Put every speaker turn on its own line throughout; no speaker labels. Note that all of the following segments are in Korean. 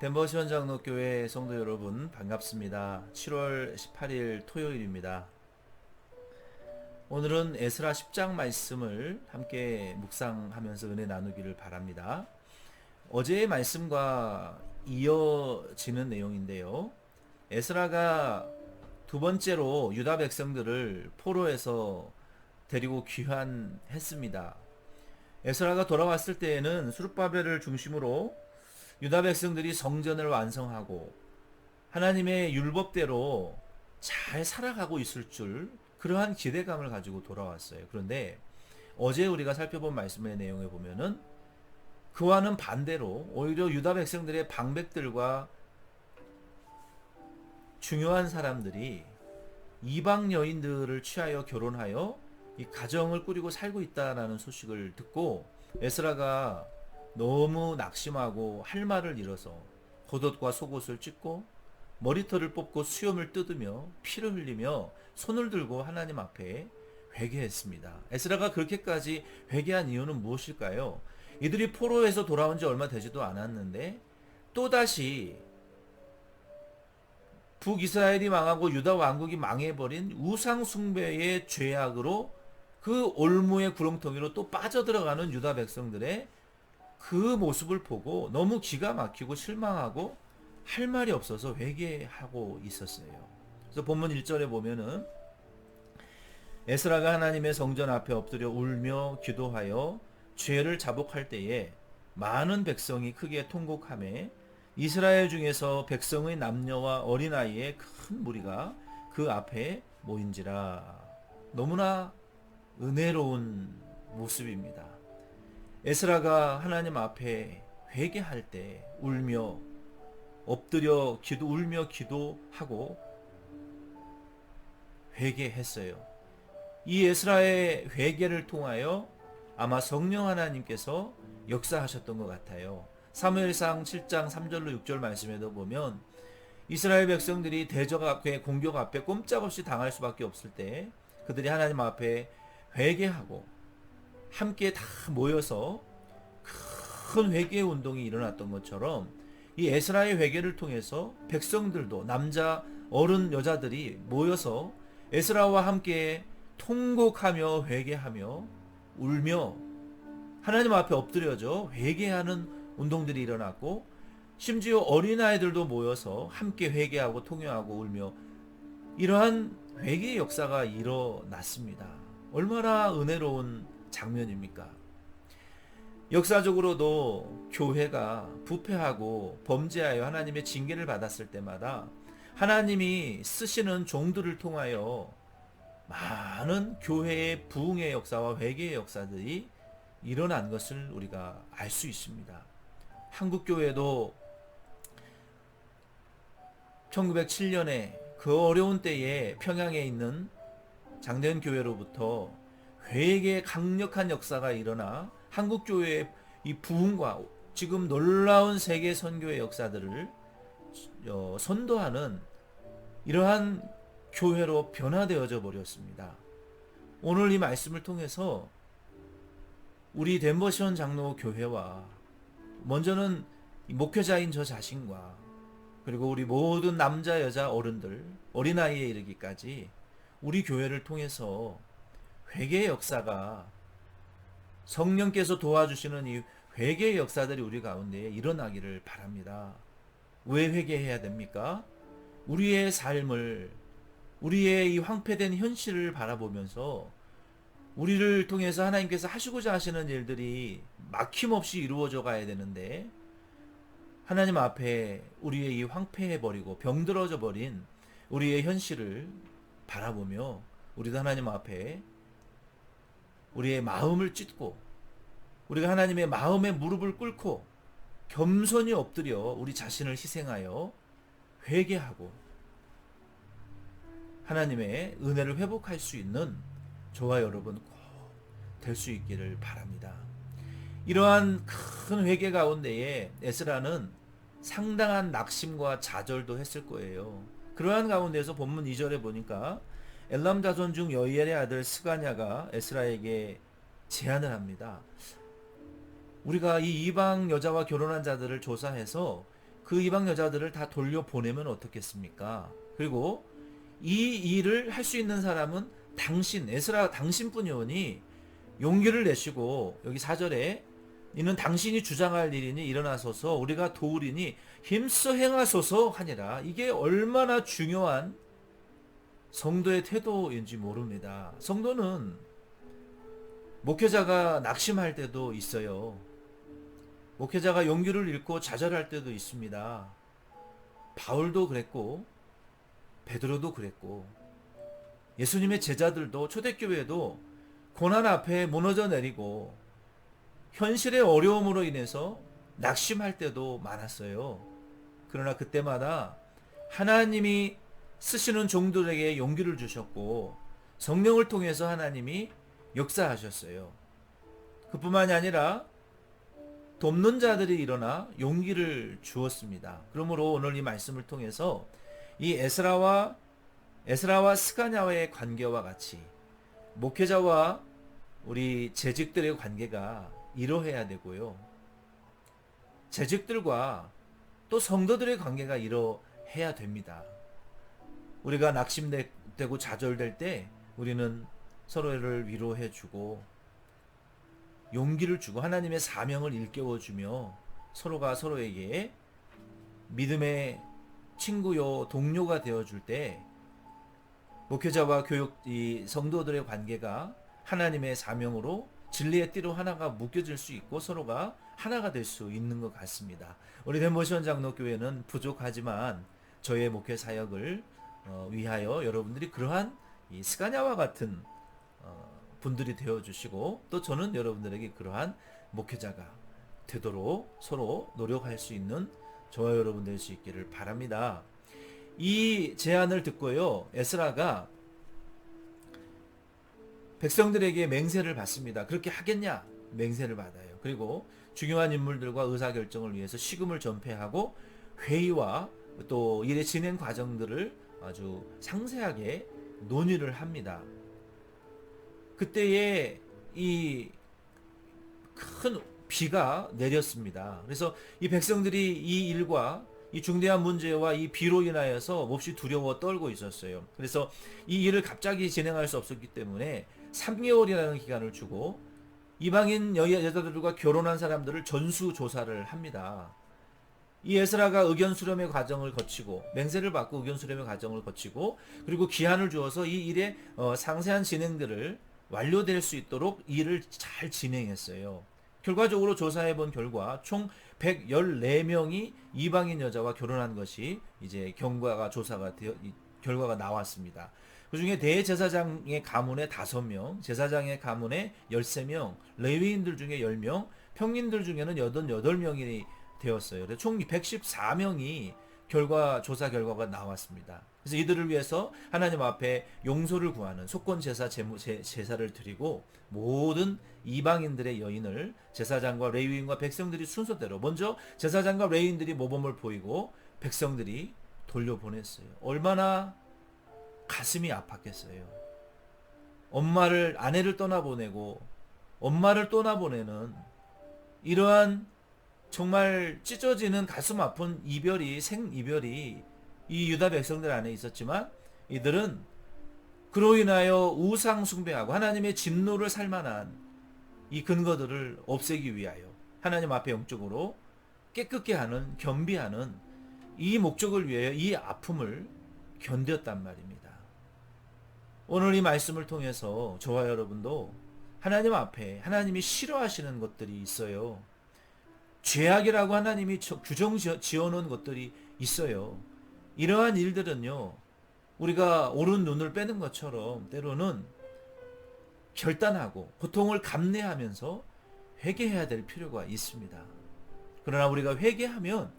덴버 시원장로교회 성도 여러분 반갑습니다. 7월 18일 토요일입니다. 오늘은 에스라 10장 말씀을 함께 묵상하면서 은혜 나누기를 바랍니다. 어제의 말씀과 이어지는 내용인데요. 에스라가 두 번째로 유다 백성들을 포로에서 데리고 귀환했습니다. 에스라가 돌아왔을 때에는 수르바벨을 중심으로 유다 백성들이 성전을 완성하고 하나님의 율법대로 잘 살아가고 있을 줄 그러한 기대감을 가지고 돌아왔어요. 그런데 어제 우리가 살펴본 말씀의 내용에 보면은 그와는 반대로 오히려 유다 백성들의 방백들과 중요한 사람들이 이방 여인들을 취하여 결혼하여 이 가정을 꾸리고 살고 있다라는 소식을 듣고 에스라가 너무 낙심하고 할 말을 잃어서 겉옷과 속옷을 찢고 머리털을 뽑고 수염을 뜯으며 피를 흘리며 손을 들고 하나님 앞에 회개했습니다. 에스라가 그렇게까지 회개한 이유는 무엇일까요? 이들이 포로에서 돌아온 지 얼마 되지도 않았는데 또다시 북이스라엘이 망하고 유다 왕국이 망해버린 우상 숭배의 죄악으로 그 올무의 구렁텅이로 또 빠져들어가는 유다 백성들의 그 모습을 보고 너무 기가 막히고 실망하고 할 말이 없어서 회개하고 있었어요. 그래서 본문 1절에 보면은 에스라가 하나님의 성전 앞에 엎드려 울며 기도하여 죄를 자복할 때에 많은 백성이 크게 통곡함에 이스라엘 중에서 백성의 남녀와 어린아이의 큰 무리가 그 앞에 모인지라 너무나 은혜로운 모습입니다. 에스라가 하나님 앞에 회개할 때 울며 엎드려 기도 울며 기도하고 회개했어요. 이 에스라의 회개를 통하여 아마 성령 하나님께서 역사하셨던 것 같아요. 사무엘상 7장 3절로 6절 말씀에도 보면 이스라엘 백성들이 대적 앞에 공격 앞에 꼼짝없이 당할 수밖에 없을 때 그들이 하나님 앞에 회개하고 함께 다 모여서 큰 회개 운동이 일어났던 것처럼 이 에스라의 회개를 통해서 백성들도 남자 어른 여자들이 모여서 에스라와 함께 통곡하며 회개하며 울며 하나님 앞에 엎드려져 회개하는 운동들이 일어났고 심지어 어린아이들도 모여서 함께 회개하고 통회하고 울며 이러한 회개의 역사가 일어났습니다. 얼마나 은혜로운 장면입니까? 역사적으로도 교회가 부패하고 범죄하여 하나님의 징계를 받았을 때마다 하나님이 쓰시는 종들을 통하여 많은 교회의 부흥의 역사와 회개의 역사들이 일어난 것을 우리가 알 수 있습니다. 한국 교회도 1907년에 그 어려운 때에 평양에 있는 장대현 교회로부터 되게 강력한 역사가 일어나 한국 교회의 이 부흥과 지금 놀라운 세계 선교의 역사들을 어, 선도하는 이러한 교회로 변화되어져 버렸습니다. 오늘 이 말씀을 통해서 우리 덴버시원 장로 교회와 먼저는 목회자인 저 자신과 그리고 우리 모든 남자 여자 어른들 어린아이에 이르기까지 우리 교회를 통해서 회개의 역사가 성령께서 도와주시는 이 회개의 역사들이 우리 가운데 일어나기를 바랍니다. 왜 회개해야 됩니까? 우리의 삶을 우리의 이 황폐된 현실을 바라보면서 우리를 통해서 하나님께서 하시고자 하시는 일들이 막힘없이 이루어져 가야 되는데 하나님 앞에 우리의 이 황폐해 버리고 병들어져 버린 우리의 현실을 바라보며 우리도 하나님 앞에 우리의 마음을 찢고 우리가 하나님의 마음에 무릎을 꿇고 겸손히 엎드려 우리 자신을 희생하여 회개하고 하나님의 은혜를 회복할 수 있는 저와 여러분 꼭 될 수 있기를 바랍니다. 이러한 큰 회개 가운데에 에스라는 상당한 낙심과 좌절도 했을 거예요. 그러한 가운데서 본문 2절에 보니까 엘람 자손 중 여이엘의 아들 스가냐가 에스라에게 제안을 합니다. 우리가 이 이방 여자와 결혼한 자들을 조사해서 그 이방 여자들을 다 돌려보내면 어떻겠습니까? 그리고 이 일을 할 수 있는 사람은 당신, 에스라 당신뿐이오니 용기를 내시고 여기 사절에 이는 당신이 주장할 일이니 일어나소서 우리가 도우리니 힘써 행하소서 하니라. 이게 얼마나 중요한 성도의 태도인지 모릅니다. 성도는 목회자가 낙심할 때도 있어요. 목회자가 용기를 잃고 좌절할 때도 있습니다. 바울도 그랬고 베드로도 그랬고 예수님의 제자들도 초대교회도 고난 앞에 무너져 내리고 현실의 어려움으로 인해서 낙심할 때도 많았어요. 그러나 그때마다 하나님이 쓰시는 종들에게 용기를 주셨고 성령을 통해서 하나님이 역사하셨어요. 그뿐만이 아니라 돕는 자들이 일어나 용기를 주었습니다. 그러므로 오늘 이 말씀을 통해서 이 에스라와 에스라와 스가냐와의 관계와 같이 목회자와 우리 재직들의 관계가 이러해야 되고요. 재직들과 또 성도들의 관계가 이러해야 됩니다. 우리가 낙심되고 좌절될 때 우리는 서로를 위로해 주고 용기를 주고 하나님의 사명을 일깨워 주며 서로가 서로에게 믿음의 친구요 동료가 되어 줄 때 목회자와 교육 이 성도들의 관계가 하나님의 사명으로 진리의 띠로 하나가 묶여질 수 있고 서로가 하나가 될 수 있는 것 같습니다. 우리 데모션 장로교회는 부족하지만 저의 목회 사역을 어, 위하여 여러분들이 그러한 이 스가냐와 같은 어, 분들이 되어 주시고 또 저는 여러분들에게 그러한 목회자가 되도록 서로 노력할 수 있는 저와 여러분 될 수 있기를 바랍니다. 이 제안을 듣고요. 에스라가 백성들에게 맹세를 받습니다. 그렇게 하겠냐? 맹세를 받아요. 그리고 중요한 인물들과 의사결정을 위해서 시금을 전폐하고 회의와 또 일의 진행 과정들을 아주 상세하게 논의를 합니다. 그때에 이 큰 비가 내렸습니다. 그래서 이 백성들이 이 일과 이 중대한 문제와 이 비로 인하여서 몹시 두려워 떨고 있었어요. 그래서 이 일을 갑자기 진행할 수 없었기 때문에 3개월이라는 기간을 주고 이방인 여자들과 결혼한 사람들을 전수 조사를 합니다. 이 에스라가 의견 수렴의 과정을 거치고 맹세를 받고 의견 수렴의 과정을 거치고 그리고 기한을 주어서 이 일의 어, 상세한 진행들을 완료될 수 있도록 일을 잘 진행했어요. 결과적으로 조사해 본 결과 총 114명이 이방인 여자와 결혼한 것이 이제 경과가 조사가 되어 결과가 나왔습니다. 그 중에 대제사장의 가문에 5명, 제사장의 가문에 13명, 레위인들 중에 10명, 평민들 중에는 88명이 되었어요. 그래서 총 114명이 결과 조사 결과가 나왔습니다. 그래서 이들을 위해서 하나님 앞에 용서를 구하는 속건 제사 제무, 제, 제사를 드리고 모든 이방인들의 여인을 제사장과 레위인과 백성들이 순서대로 먼저 제사장과 레위인들이 모범을 보이고 백성들이 돌려보냈어요. 얼마나 가슴이 아팠겠어요. 엄마를 아내를 떠나보내고 엄마를 떠나보내는 이러한 정말 찢어지는 가슴 아픈 이별이 생 이별이 이 유다 백성들 안에 있었지만 이들은 그로 인하여 우상 숭배하고 하나님의 진노를 살만한 이 근거들을 없애기 위하여 하나님 앞에 영적으로 깨끗게 하는 겸비하는 이 목적을 위하여 이 아픔을 견뎠단 말입니다. 오늘 이 말씀을 통해서 저와 여러분도 하나님 앞에 하나님이 싫어하시는 것들이 있어요. 죄악이라고 하나님이 규정 지어놓은 것들이 있어요. 이러한 일들은요, 우리가 옳은 눈을 빼는 것처럼 때로는 결단하고 고통을 감내하면서 회개해야 될 필요가 있습니다. 그러나 우리가 회개하면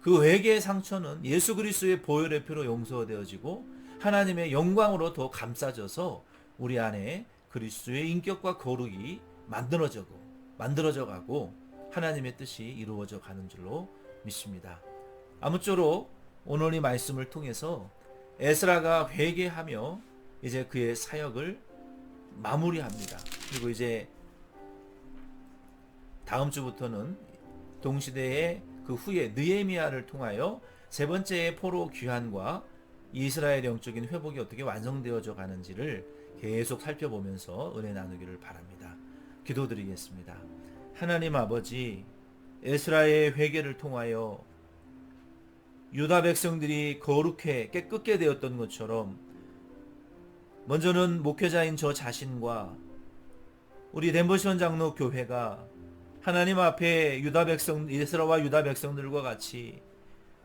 그 회개의 상처는 예수 그리스도의 보혈의 피로 용서되어지고 하나님의 영광으로 더 감싸져서 우리 안에 그리스도의 인격과 거룩이 만들어져고 만들어져 가고 하나님의 뜻이 이루어져 가는 줄로 믿습니다. 아무쪼록 오늘 이 말씀을 통해서 에스라가 회개하며 이제 그의 사역을 마무리합니다. 그리고 이제 다음 주부터는 동시대의 그 후에 느헤미야를 통하여 세 번째의 포로 귀환과 이스라엘 영적인 회복이 어떻게 완성되어져 가는지를 계속 살펴보면서 은혜 나누기를 바랍니다. 기도드리겠습니다. 하나님 아버지 에스라의 회개를 통하여 유다 백성들이 거룩해 깨끗게 되었던 것처럼 먼저는 목회자인 저 자신과 우리 덴버시원 장로 교회가 하나님 앞에 유다 백성 이스라와 유다 백성들과 같이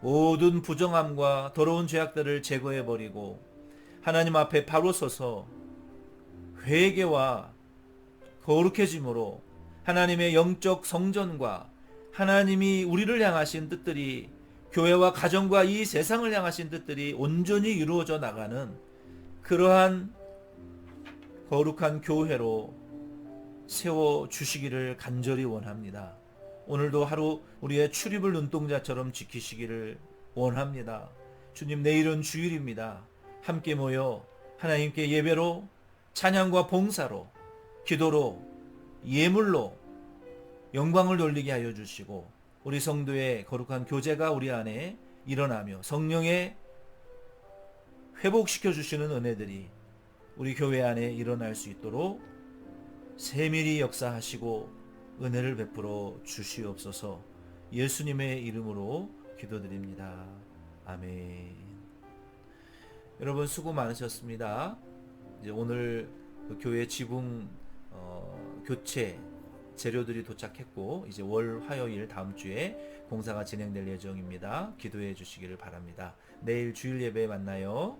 모든 부정함과 더러운 죄악들을 제거해 버리고 하나님 앞에 바로 서서 회개와 거룩해짐으로 하나님의 영적 성전과 하나님이 우리를 향하신 뜻들이 교회와 가정과 이 세상을 향하신 뜻들이 온전히 이루어져 나가는 그러한 거룩한 교회로 세워 주시기를 간절히 원합니다. 오늘도 하루 우리의 출입을 눈동자처럼 지키시기를 원합니다. 주님 내일은 주일입니다. 함께 모여 하나님께 예배로 찬양과 봉사로 기도로 예물로 영광을 돌리게 하여 주시고 우리 성도의 거룩한 교제가 우리 안에 일어나며 성령의 회복시켜 주시는 은혜들이 우리 교회 안에 일어날 수 있도록 세밀히 역사하시고 은혜를 베풀어 주시옵소서 예수님의 이름으로 기도드립니다. 아멘. 여러분 수고 많으셨습니다. 이제 오늘 그 교회 지붕 어, 교체 재료들이 도착했고 이제 월 화요일 다음 주에 공사가 진행될 예정입니다. 기도해 주시기를 바랍니다. 내일 주일 예배에 만나요.